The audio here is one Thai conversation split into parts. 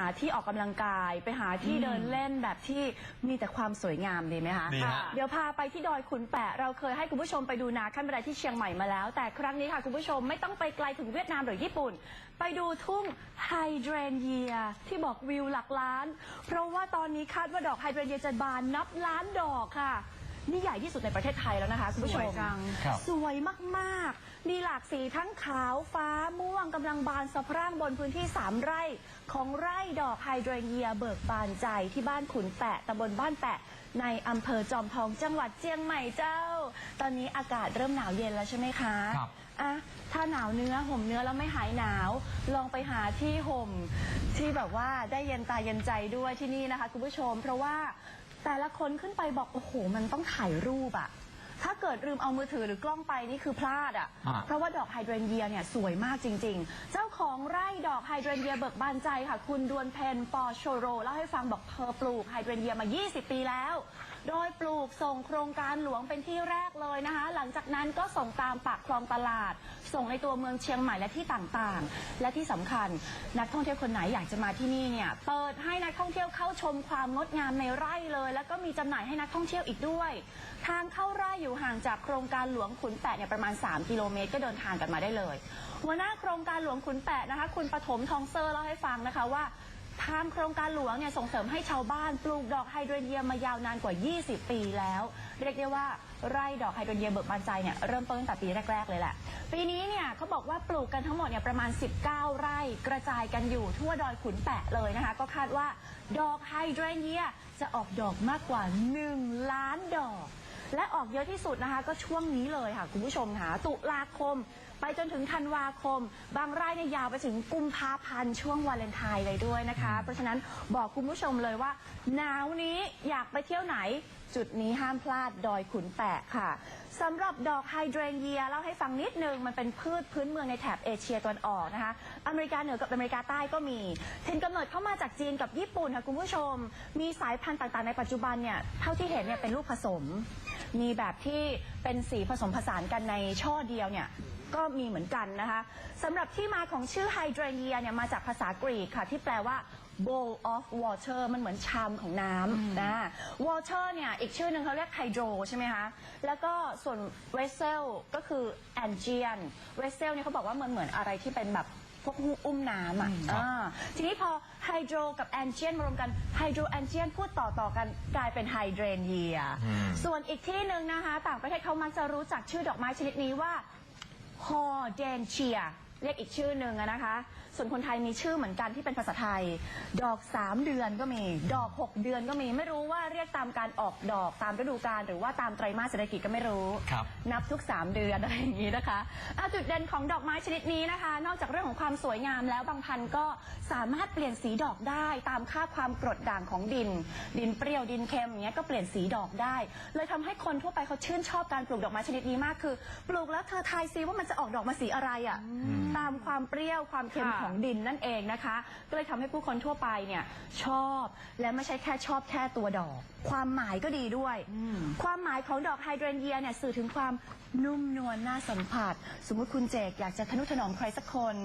หาที่ออกกำลังกายไปหาที่เดินเล่นแบบที่มีแต่ความสวยงามดีไหมคะดีฮะเดี๋ยวพาไปที่ดอยขุนแปะ เราเคยให้คุณผู้ชมไปดูนาขั้นบันไดที่เชียงใหม่มาแล้ว แต่ครั้งนี้ค่ะคุณผู้ชมไม่ต้องไปไกลถึงเวียดนามหรือญี่ปุ่น ไปดูทุ่งไฮเดรนเยียที่บอกวิวหลักล้าน เพราะว่าตอนนี้คาดว่าดอกไฮเดรนเยียจะบานนับล้านดอกค่ะ นี่ใหญ่ที่สุดในประเทศไทยแล้วนะคะคุณผู้ชสมวยจัง ครับ สวยมากๆ มีหลากสีทั้งขาวฟ้าม่วงกำลังบานสะพรั่งบนพื้นที่ 3 ไร่ ของไร่ดอกไฮโดรเยียเบิกบานใจที่บ้านขุนแปะตำบลบ้านแปะ ในอำเภอจอมทองจังหวัดเจียงใหม่เจ้า ตอนนี้อากาศเริ่มหนาวเย็นแล้วใช่ไหมคะครับ อะถ้าหนาวเนื้อห่มเนื้อแล้วไม่หายหนาว ลองไปหาที่ห่ม ที่แบบว่าได้เย็นตาเย็นใจด้วยที่นี่นะคะ คุณผู้ชม เพราะว่า แต่ละคนขึ้นไปบอก โอ้โห มันต้องถ่ายรูปอะถ้าเกิดลืมเอามือถือหรือกล้องไปนี่คือพลาดอะอ่าเพราะว่าดอกไฮเดรนเยียเนี่ยสวยมากจริง ๆ เจ้าของไร่ดอกไฮเดรนเยียเบิกบานใจค่ะ คุณดวนเพนปอโชโรเล่าให้ฟังบอกเธอปลูกไฮเดรนเยียมา 20 ปีแล้ว โดยปลูกส่งโครงการหลวงเป็นที่แรกเลยนะคะ หลังจากนั้นก็ส่งตามปากคลองตลาด ส่งในตัวเมืองเชียงใหม่และที่ต่างๆ และที่สำคัญ นักท่องเที่ยวคนไหนอยากจะมาที่นี่เนี่ยเปิดให้นักท่องเที่ยวเข้าชมความงดงามในไร่เลย แล้วก็มีจำหน่ายให้นักท่องเที่ยวอีกด้วย ทางเข้าไร่อยู่ห่างจากโครงการหลวงขุนแปะเนี่ยประมาณ 3 กิโลเมตร ก็เดินทางกันมาได้เลย หัวหน้าโครงการหลวงขุนแปะนะคะ คุณปฐมทองเซอร์เล่าให้ฟังนะคะว่า ทางโครงการหลวงเนี่ยส่งเสริมให้ชาวบ้านปลูกดอกไฮโดรเยียมายาวนานกว่า 20 ปีแล้ว เรียกได้ว่าไร่ดอกไฮโดรเยียเบิกบานใจเนี่ยเริ่มต้นตั้งแต่ปีแรก ๆ เลยแหละ ปีนี้เนี่ยเขาบอกว่าปลูกกันทั้งหมดเนี่ยประมาณ 19 ไร่กระจายกันอยู่ทั่วดอยขุนแปะเลยนะคะ ก็คาดว่าดอกไฮโดรเยียจะออกดอกมากกว่า 1 ล้านดอก และออกเยอะที่สุดนะคะ ก็ช่วงนี้เลยค่ะคุณผู้ชมค่ะตุลาคม ไปจนถึงธันวาคม บางไร่เนี่ยยาวไปถึงกุมภาพันธ์ช่วงวาเลนไทน์เลยด้วยนะคะ เพราะฉะนั้นบอกคุณผู้ชมเลยว่า หนาวนี้อยากไปเที่ยวไหน จุดนี้ห้ามพลาดดอยขุนแปะค่ะสำหรับดอกไฮเดรนเยียเล่าให้ฟังนิดนึง มันเป็นพืชพื้นเมืองในแถบเอเชียตะวันออกนะคะ อเมริกาเหนือกับอเมริกาใต้ก็มีถิ่นกำเนิดเข้ามาจากจีนกับญี่ปุ่นค่ะคุณผู้ชม มีสายพันธุ์ต่างๆในปัจจุบันเนี่ยเท่าที่เห็นเนี่ยเป็นลูกผสม มีแบบที่เป็นสีผสมผสานกันในช่อเดียวเนี่ยก็มีเหมือนกันนะคะสำหรับที่มาของชื่อไฮเดรเนียเนี่ยมาจากภาษากรีกค่ะ ที่แปลว่า bowl of water มันเหมือนชามของน้ำนะ water เนี่ย อีกชื่อหนึ่งเขาเรียกไฮโดรใช่ไหมคะ แล้วก็ส่วน vessel ก็คือ angian vessel เนี่ยเขาบอกว่ามันเหมือนอะไรที่เป็นแบบ พวกอุ้มน้ำอะอ่าทีนี้พอไฮโดรกับแอนเจียนมารวมกันไฮโดรแอนเจียนพูดต่อต่อๆกันกลายเป็นไฮเดรนเยียอืมส่วนอีกที่หนึ่งนะคะ ต่างประเทศเขามักจะรู้จักชื่อดอกไม้ชนิดนี้ว่าฮอเดนเชีย เรียกอีกชื่อหนึ่งอะนะคะ ส่วนคนไทยมีชื่อเหมือนกันที่เป็นภาษาไทย ดอก 3 เดือนก็มี ดอก 6 เดือนก็มี ไม่รู้ว่าเรียกตามการออกดอกตามฤดูกาลหรือว่าตามไตรมาสเศรษฐกิจก็ไม่รู้ ครับนับทุก 3 เดือนอะไรอย่างนี้นะคะอะจุดเด่นของดอกไม้ชนิดนี้นะคะ นอกจากเรื่องของความสวยงามแล้วบางพันธุ์ก็สามารถเปลี่ยนสีดอกได้ตามค่าความกรดด่างของดิน ดินเปรี้ยวดินเค็มอย่างเงี้ยก็เปลี่ยนสีดอกได้ เลยทำให้คนทั่วไปเขาชื่นชอบการปลูกดอกไม้ชนิดนี้มากคือ ปลูกแล้วเธอทายซิว่ามันจะออกดอกมาสีอะไรอะตามความเปรี้ยวความเค็มค่ะของดินนั่นเองนะคะ ก็เลยทำให้ผู้คนทั่วไปเนี่ยชอบและไม่ใช่แค่ชอบแค่ตัวดอก ความหมายก็ดีด้วยความหมายของดอกไฮเดรนเยียเนี่ยสื่อถึงความนุ่มนวลน่าสัมผัส สมมุติคุณเจกอยากจะทนุถนอมใครสักคน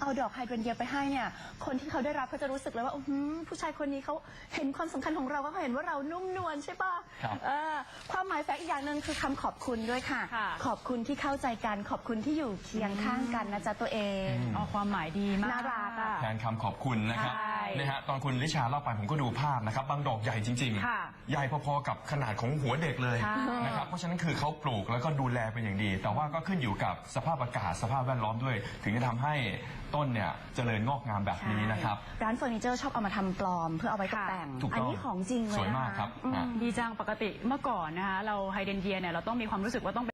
เอาดอกไฮเดรนเยียไปให้เนี่ย คนที่เขาได้รับเขาจะรู้สึกเลยว่าอื้อหือผู้ชายคนนี้เขาเห็นความสำคัญของเราเขาเห็นว่าเรานุ่มนวลใช่ปะครับ เออความหมายแฝงอีกอย่างหนึ่งคือคำขอบคุณด้วยค่ะ ค่ะ ขอบคุณที่เข้าใจกันขอบคุณที่อยู่เคียงข้างกันนะจ๊ะตัวเองอืมเอาความหมายดีมาก น่ารักอะแทนคำขอบคุณนะครับใช่นะฮะตอนคุณลิชาเล่าไปผมก็ดูภาพนะครับ บางดอกใหญ่จริง ค่ะใหญ่พอๆกับขนาดของหัวเด็กเลยใช่นะครับเพราะฉะนั้นคือเขาปลูกแล้วก็ดูแลเป็นอย่างดี แต่ว่าก็ขึ้นอยู่กับสภาพอากาศสภาพแวดล้อมด้วย ถึงจะทำให้ต้นเนี่ยเจริญงอกงามแบบนี้นะครับ ร้านเฟอร์นิเจอร์ชอบเอามาทำปลอม เพื่อเอาไว้ตกแต่ง ถูกต้องอันี้ของจริงเลยสวยมากนะะครับอืมอะดีจังปกติเมื่อก่อนนะคะเราไฮเดนเยียเนี่ยเราต้องมีความรู้สึกว่าต้อง